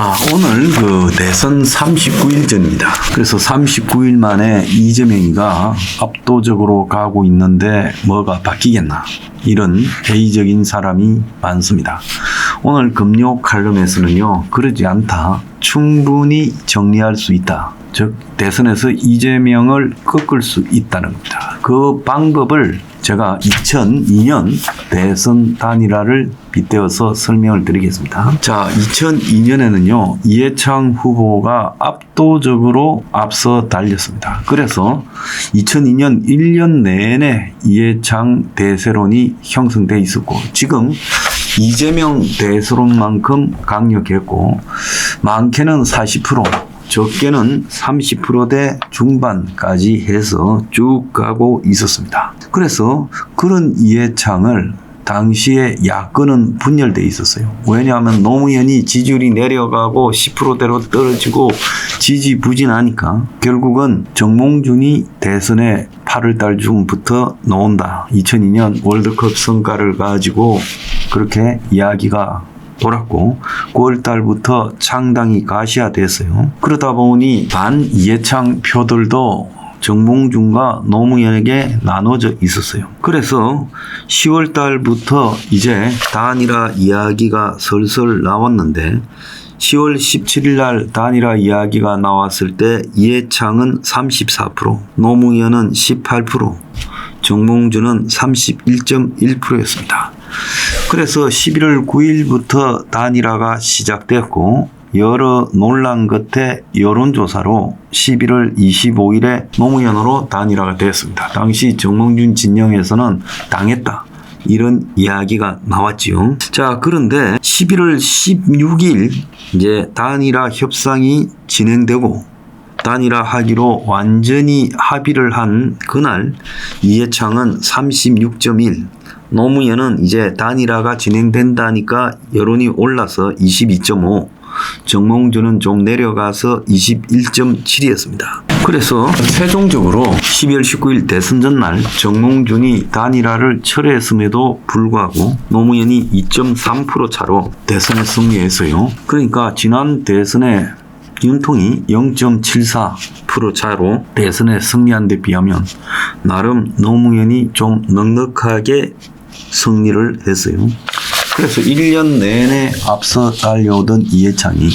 자, 오늘 그 대선 39일 전입니다. 그래서 39일 만에 이재명이가 압도적으로 가고 있는데 뭐가 바뀌겠나. 이런 회의적인 사람이 많습니다. 오늘 금요 칼럼에서는요, 그러지 않다. 충분히 정리할 수 있다. 즉, 대선에서 이재명을 꺾을 수 있다는 겁니다. 그 방법을 제가 2002년 대선 단일화를 빗대어서 설명을 드리겠습니다. 자, 2002년에는요, 이해창 후보가 압도적으로 앞서 달렸습니다. 그래서 2002년 1년 내내 이해창 대세론이 형성돼 있었고, 지금 이재명 대세론만큼 강력했고, 많게는 40%, 적게는 30%대 중반까지 해서 쭉 가고 있었습니다. 그래서 그런 이해창을 당시에 야권은 분열돼 있었어요. 왜냐하면 노무현이 지지율이 내려가고 10%대로 떨어지고 지지부진하니까 결국은 정몽준이 대선에 8월달 중부터 나온다. 2002년 월드컵 성과를 가지고 그렇게 이야기가 돌았고 9월 달부터 창당이 가시화됐어요. 그러다 보니 반 이해창 표들도 정몽준과 노무현에게 나눠져 있었어요. 그래서 10월 달부터 이제 단일화 이야기가 설설 나왔는데 10월 17일 날 단일화 이야기가 나왔을 때 이해창은 34%, 노무현은 18%, 정몽준은 31.1%였습니다. 그래서 11월 9일부터 단일화가 시작됐고 여러 논란 끝에 여론조사로 11월 25일에 노무현으로 단일화가 됐습니다. 당시 정몽준 진영에서는 당했다. 이런 이야기가 나왔지요. 자, 그런데 11월 16일 이제 단일화 협상이 진행되고 단일화 하기로 완전히 합의를 한 그날 이해창은 36.1, 노무현은 이제 단일화가 진행된다니까 여론이 올라서 22.5, 정몽준은 좀 내려가서 21.7이었습니다. 그래서 최종적으로 12월 19일 대선 전날 정몽준이 단일화를 철회했음에도 불구하고 노무현이 2.3% 차로 대선에 승리했어요. 그러니까 지난 대선에 윤통이 0.74% 차로 대선에 승리한 데 비하면 나름 노무현이 좀 넉넉하게 승리를 했어요. 그래서 1년 내내 앞서 달려오던 이해창이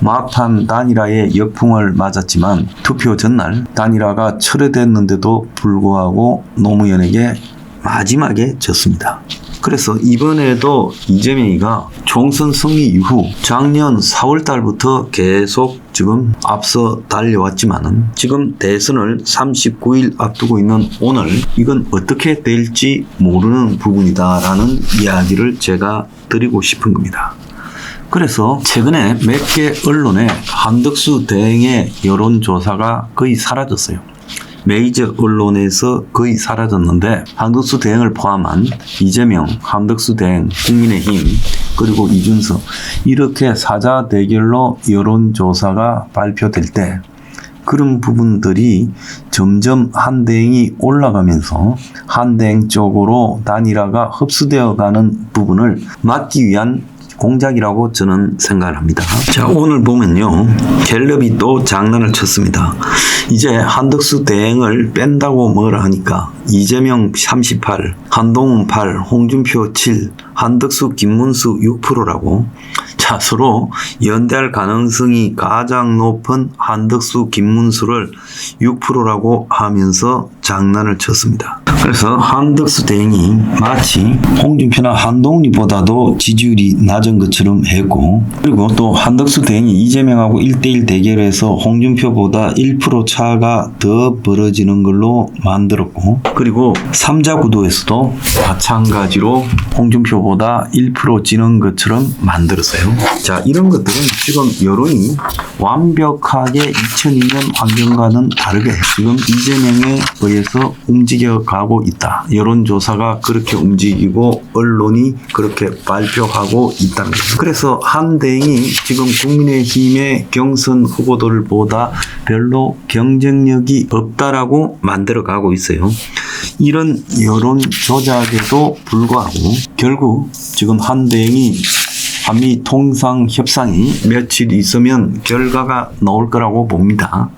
막판 단일화의 역풍을 맞았지만 투표 전날 단일화가 철회됐는데도 불구하고 노무현에게 마지막에 졌습니다. 그래서 이번에도 이재명이가 총선 승리 이후 작년 4월 달부터 계속 지금 앞서 달려왔지만은 지금 대선을 39일 앞두고 있는 오늘 이건 어떻게 될지 모르는 부분이다라는 이야기를 제가 드리고 싶은 겁니다. 그래서 최근에 몇 개 언론에 한덕수 대행의 여론조사가 거의 사라졌어요. 메이저 언론에서 거의 사라졌는데 한덕수 대행을 포함한 이재명, 한덕수 대행, 국민의힘 그리고 이준석 이렇게 사자 대결로 여론조사가 발표될 때 그런 부분들이 점점 한대행이 올라가면서 한대행 쪽으로 단일화가 흡수되어 가는 부분을 막기 위한 공작이라고 저는 생각을 합니다. 자, 오늘 보면요. 갤럽이 또 장난을 쳤습니다. 이제 한덕수 대행을 뺀다고 뭐라 하니까 이재명 38, 한동훈 8, 홍준표 7, 한덕수, 김문수 6%라고. 자, 서로 연대할 가능성이 가장 높은 한덕수, 김문수를 6%라고 하면서 장난을 쳤습니다. 그래서 한덕수 대행이 마치 홍준표나 한동훈이보다도 지지율이 낮은 것처럼 했고 그리고 또 한덕수 대행이 이재명하고 1대1 대결에서 홍준표보다 1% 차가 더 벌어지는 걸로 만들었고 그리고 3자 구도에서도 마찬가지로 홍준표보다 1% 지는 것처럼 만들었어요. 자 이런 것들은 지금 여론이 완벽하게 2002년 환경과는 다르게 지금 이재명에 의해 서 움직여 가고 있다. 여론조사가 그렇게 움직이고 언론이 그렇게 발표하고 있다는 거죠. 그래서 한대행이 지금 국민의힘의 경선 후보들보다 별로 경쟁력이 없다라고 만들어 가고 있어요. 이런 여론 조작에도 불구하고 결국 지금 한대행이 한미 통상 협상이 며칠 있으면 결과가 나올 거라고 봅니다.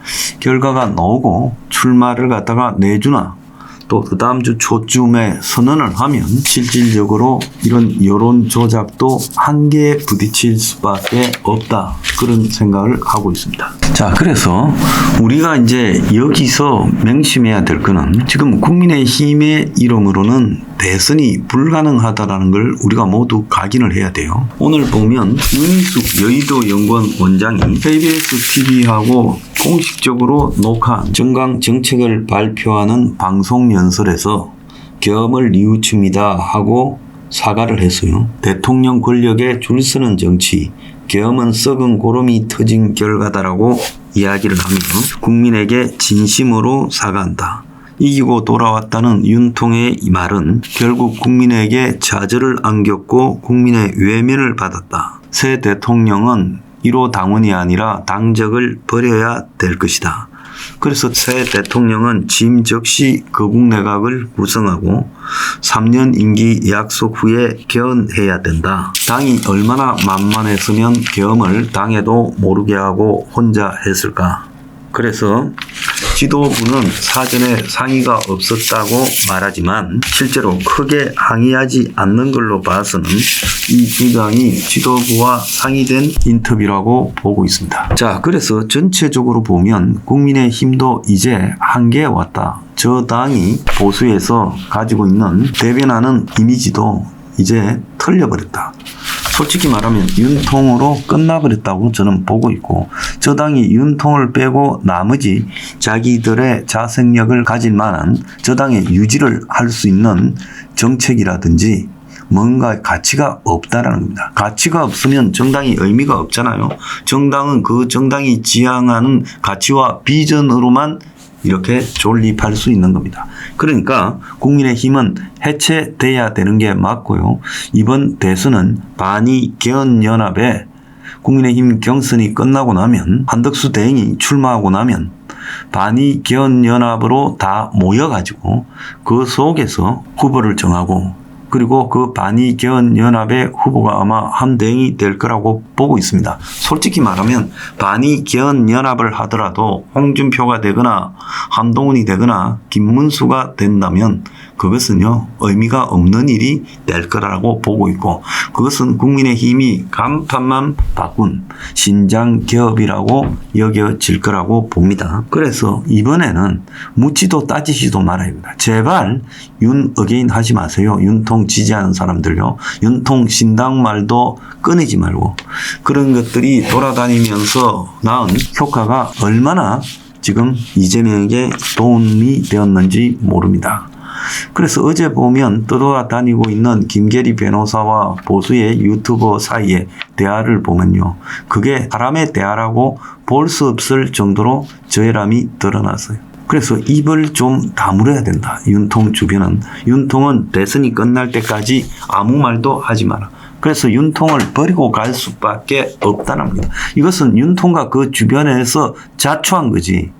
결과가 나오고 출마를 갖다가 내주나 또 그 다음 주 초쯤에 선언을 하면 실질적으로 이런 여론 조작도 한계에 부딪힐 수밖에 없다. 그런 생각을 하고 있습니다. 자, 그래서 우리가 이제 여기서 명심해야 될 거는 지금 국민의 힘의 이름으로는 대선이 불가능하다라는 걸 우리가 모두 각인을 해야 돼요. 오늘 보면 윤희숙 여의도 연구원 원장이 KBS TV하고 공식적으로 녹화한 정강 정책을 발표하는 방송 연설에서 계엄을 뉘우칩니다 하고 사과를 했어요. 대통령 권력에 줄 서는 정치, 계엄은 썩은 고름이 터진 결과다라고 이야기를 하며 국민에게 진심으로 사과한다. 이기고 돌아왔다는 윤통의 이 말은 결국 국민에게 좌절을 안겼고 국민의 외면을 받았다. 새 대통령은 1호 당원이 아니라 당적을 버려야 될 것이다. 그래서 새 대통령은 짐 적시 거국 내각을 구성하고 3년 임기 약속 후에 개헌해야 된다. 당이 얼마나 만만했으면 계엄을 당에도 모르게 하고 혼자 했을까? 그래서 지도부는 사전에 상의가 없었다고 말하지만 실제로 크게 항의하지 않는 걸로 봐서는 이 주장이 지도부와 상의된 인터뷰라고 보고 있습니다. 자, 그래서 전체적으로 보면 국민의 힘도 이제 한계에 왔다. 저 당이 보수에서 가지고 있는 대변하는 이미지도 이제 털려버렸다. 솔직히 말하면 윤통으로 끝나버렸다고 저는 보고 있고 저 당이 윤통을 빼고 나머지 자기들의 자생력을 가질 만한 저 당의 유지를 할 수 있는 정책이라든지 뭔가 가치가 없다라는 겁니다. 가치가 없으면 정당이 의미가 없잖아요. 정당은 그 정당이 지향하는 가치와 비전으로만 이렇게 존립할 수 있는 겁니다. 그러니까 국민의힘은 해체돼야 되는 게 맞고요. 이번 대선은 반이 개헌연합에 국민의힘 경선이 끝나고 나면 한덕수 대행이 출마하고 나면 반이 개헌연합으로 다 모여가지고 그 속에서 후보를 정하고 그리고 그 반이 개헌 연합의 후보가 아마 한대행이 될 거라고 보고 있습니다. 솔직히 말하면 반이 개헌 연합을 하더라도 홍준표가 되거나 한동훈이 되거나 김문수가 된다면 그것은요 의미가 없는 일이 될 거라고 보고 있고 그것은 국민의힘이 간판만 바꾼 신장 개업이라고 여겨질 거라고 봅니다. 그래서 이번에는 묻지도 따지지도 말아야 합니다. 제발 윤 어게인 하지 마세요. 윤통 지지하는 사람들요. 윤통 신당 말도 끊이지 말고 그런 것들이 돌아다니면서 낳은 효과가 얼마나 지금 이재명에게 도움이 되었는지 모릅니다. 그래서 어제 보면 떠돌아다니고 있는 김계리 변호사와 보수의 유튜버 사이의 대화를 보면요. 그게 사람의 대화라고 볼 수 없을 정도로 저해람이 드러났어요. 그래서 입을 좀 다물어야 된다. 윤통 주변은. 윤통은 대선이 끝날 때까지 아무 말도 하지 마라. 그래서 윤통을 버리고 갈 수밖에 없다는 겁니다. 이것은 윤통과 그 주변에서 자초한 거지.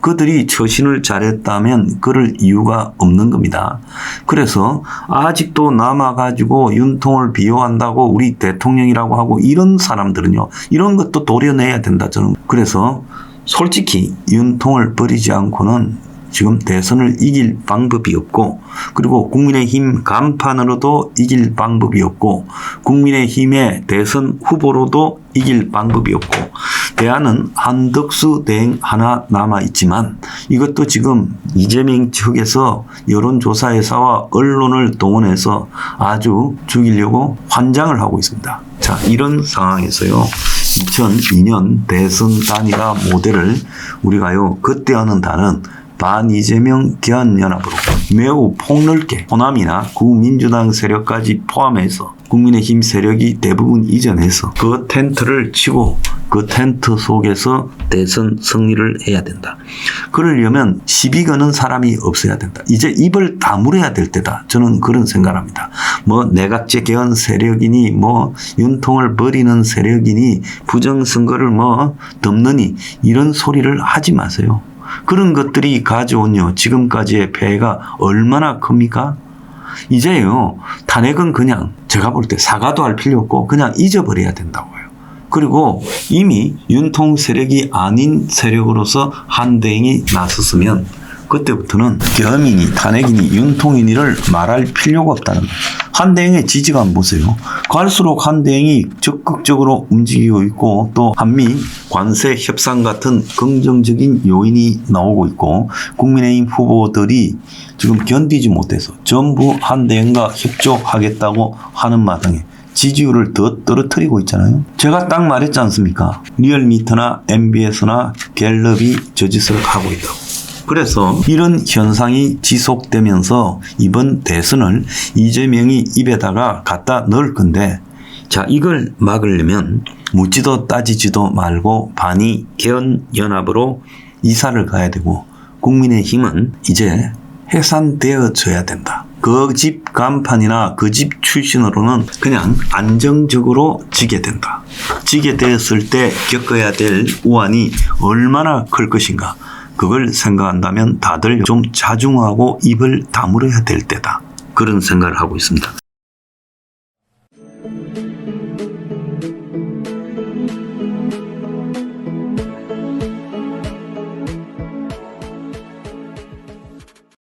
그들이 처신을 잘했다면 그럴 이유가 없는 겁니다. 그래서 아직도 남아가지고 윤통을 비호한다고 우리 대통령이라고 하고 이런 사람들은요, 이런 것도 도려내야 된다, 저는. 그래서 솔직히 윤통을 버리지 않고는 지금 대선을 이길 방법이 없고 그리고 국민의힘 간판으로도 이길 방법이 없고 국민의힘의 대선 후보로도 이길 방법이 없고 대안은 한덕수 대행 하나 남아 있지만 이것도 지금 이재명 측에서 여론조사회사와 언론을 동원해서 아주 죽이려고 환장을 하고 있습니다. 자 이런 상황에서요. 2002년 대선 단일화 모델을 우리가요 그때 하는 단은 반 이재명 개헌연합으로 매우 폭넓게 호남이나 구민주당 세력까지 포함해서 국민의힘 세력이 대부분 이전해서 그 텐트를 치고 그 텐트 속에서 대선 승리를 해야 된다. 그러려면 시비 거는 사람이 없어야 된다. 이제 입을 다물어야 될 때다. 저는 그런 생각을 합니다. 뭐 내각제 개헌 세력이니 뭐 윤통을 버리는 세력이니 부정선거를 뭐 덮느니 이런 소리를 하지 마세요. 그런 것들이 가져온요 지금까지의 폐해가 얼마나 큽니까? 이제요, 탄핵은 그냥 제가 볼 때 사과도 할 필요 없고 그냥 잊어버려야 된다고요. 그리고 이미 윤통 세력이 아닌 세력으로서 한대행이 나섰으면 그때부터는 겸인이 탄핵이니 윤통이니를 말할 필요가 없다는. 한대행의 지지가 보세요. 갈수록 한대행이 적극적으로 움직이고 있고 또 한미 관세 협상 같은 긍정적인 요인이 나오고 있고 국민의힘 후보들이 지금 견디지 못해서 전부 한대행과 협조하겠다고 하는 마당에 지지율을 더 떨어뜨리고 있잖아요. 제가 딱 말했지 않습니까? 리얼미터나 MBS나 갤럽이 저 짓을 하고 있다고. 그래서 이런 현상이 지속되면서 이번 대선을 이재명이 입에다가 갖다 넣을 건데 자 이걸 막으려면 묻지도 따지지도 말고 반이 개헌 연합으로 이사를 가야 되고 국민의힘은 이제 해산되어져야 된다. 그 집 간판이나 그 집 출신으로는 그냥 안정적으로 지게 된다. 지게 되었을 때 겪어야 될 우환이 얼마나 클 것인가. 그걸 생각한다면 다들 좀 자중하고 입을 다물어야 될 때다. 그런 생각을 하고 있습니다.